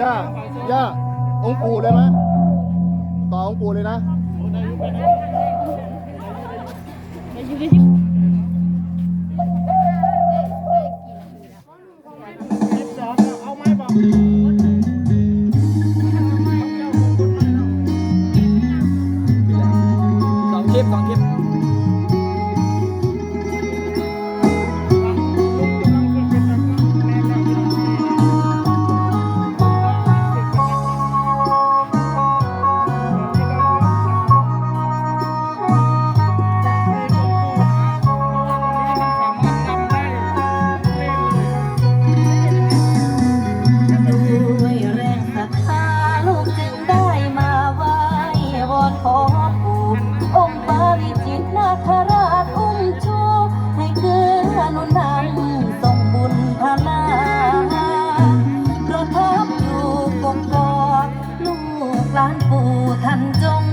ย่าย่าองค์ปู่เลยไหมต่อองค์ปู่เลยนะ Thank you. ลานปู่ท่านจง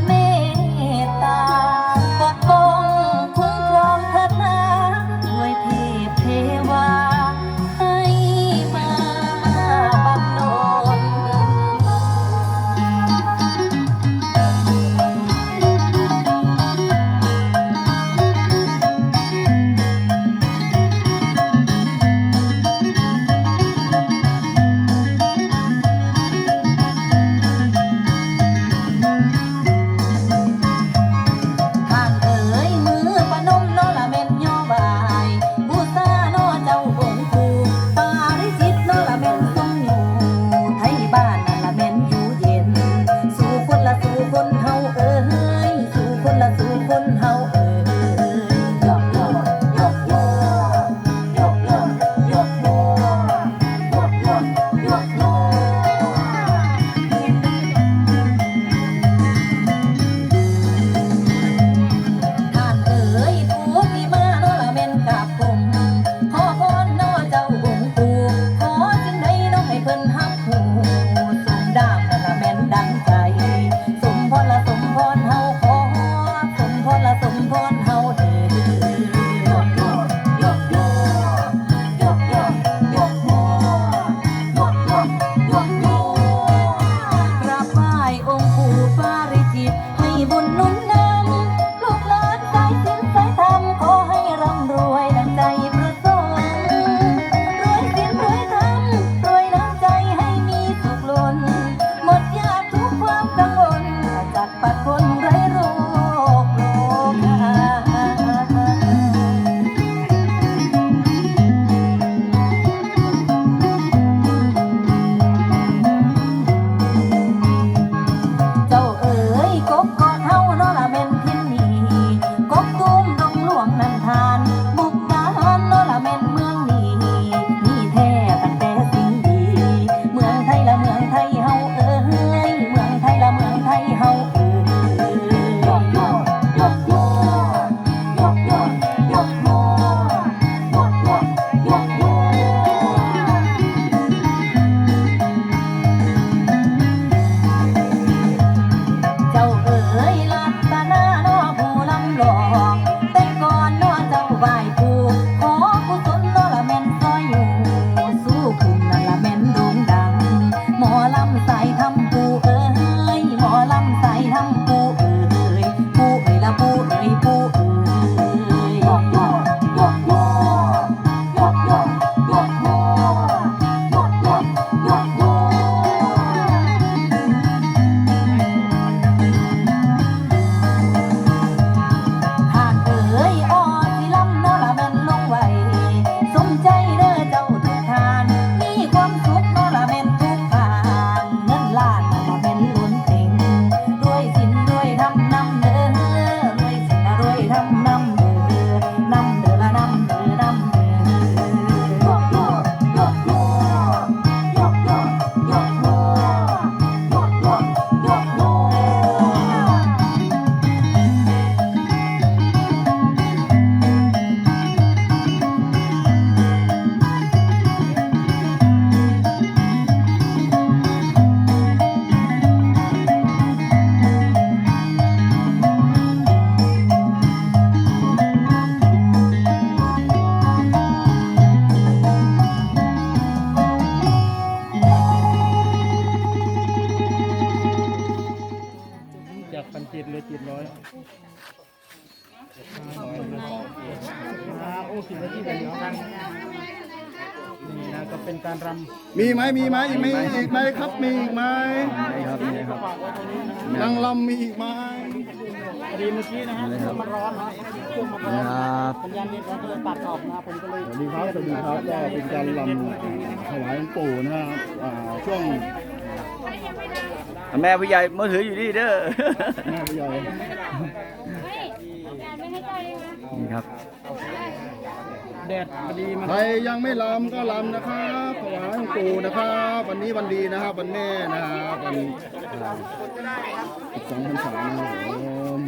ปัดคน จากพันเจ็ดเลยเจ็ดร้อยมาโอ้สิบนาทีเป็นสองพันนี่นะก็เป็นการรำมีไหมมีไหมอีกไหมอีกไหมครับมีอีกไหมครับรนางลำมีอีกไหมอดีเมื่อกี้นะฮะครื่มันร้อนนะครื่องมันร้อนนะครับสัญญาณเน็ตก็เลยตัดออกนะผมก็เลยสวัสดีครับสวัสดีครับก็เป็นการรำถวายปู่นะครับช่วง แม่ผู้ใหญ่มือถืออยู่นี่เด้อแม่ผู้ใหญ่นี่ครับแดดพอดีมันใครยังไม่ลำก็ลำนะครับถวายหลวงปู่นะครับ วันนี้วันดีนะครับวันแม่นะครับวันสองพรรษานะครับผม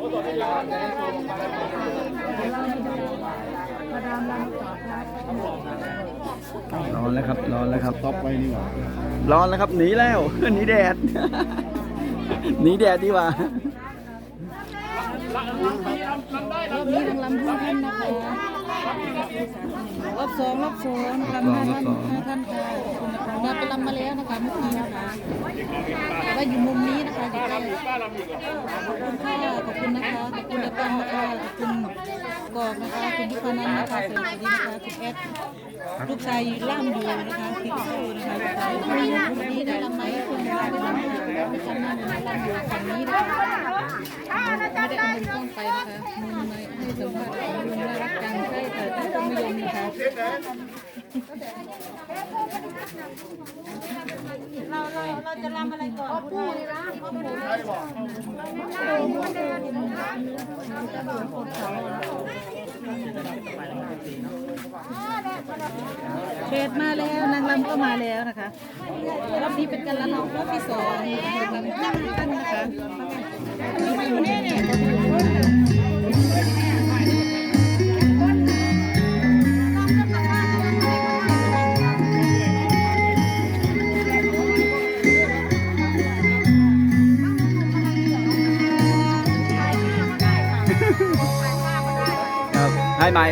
ร้ อนแล้วครับ ร้อนแล้วครับท็อปไว้นี่หว่าร้อนแล้วครับ หนีแล้ว หนีแดด หนีแดดดีกว่า นี่ทางลำพูท่านนะคะรอบสองรอบสองลำห้าท่านห้าท่านค่ะขอบคุณนะคะเราไปลำมาแล้วนะคะเมื่อกี้นะคะแต่ว่าอยู่มุมนี้นะคะอยู่ใกล้ขอบคุณค่ะขอบคุณนะคะขอบคุณอาจารย์นะคะขอบคุณกอกนะคะคุณยุพานันท์นะคะสวัสดีนะคะคุณแอดลูกชายล่ามอยู่นะคะพิกสู้นะคะลูกชายวันนี้ได้ลำไหมคุณได้ลำไหมคุณจำนำลำอยู่ฝั่งนี้นะคะ ไม่ได้เอามือกล้องไปนะคะมือไม่ให้สัมภาษณ์ของลุงน่ารักจังใช่แต่ท่านก็ไม่ยอมนะคะเราเราเราจะรำอะไรก่อนพูดนะพ่อปู่เดดมาแล้วนางรำก็มาแล้วนะคะรอบนี้เป็นการรำรอบที่สองนางรำท่านนะคะ ให้ไหม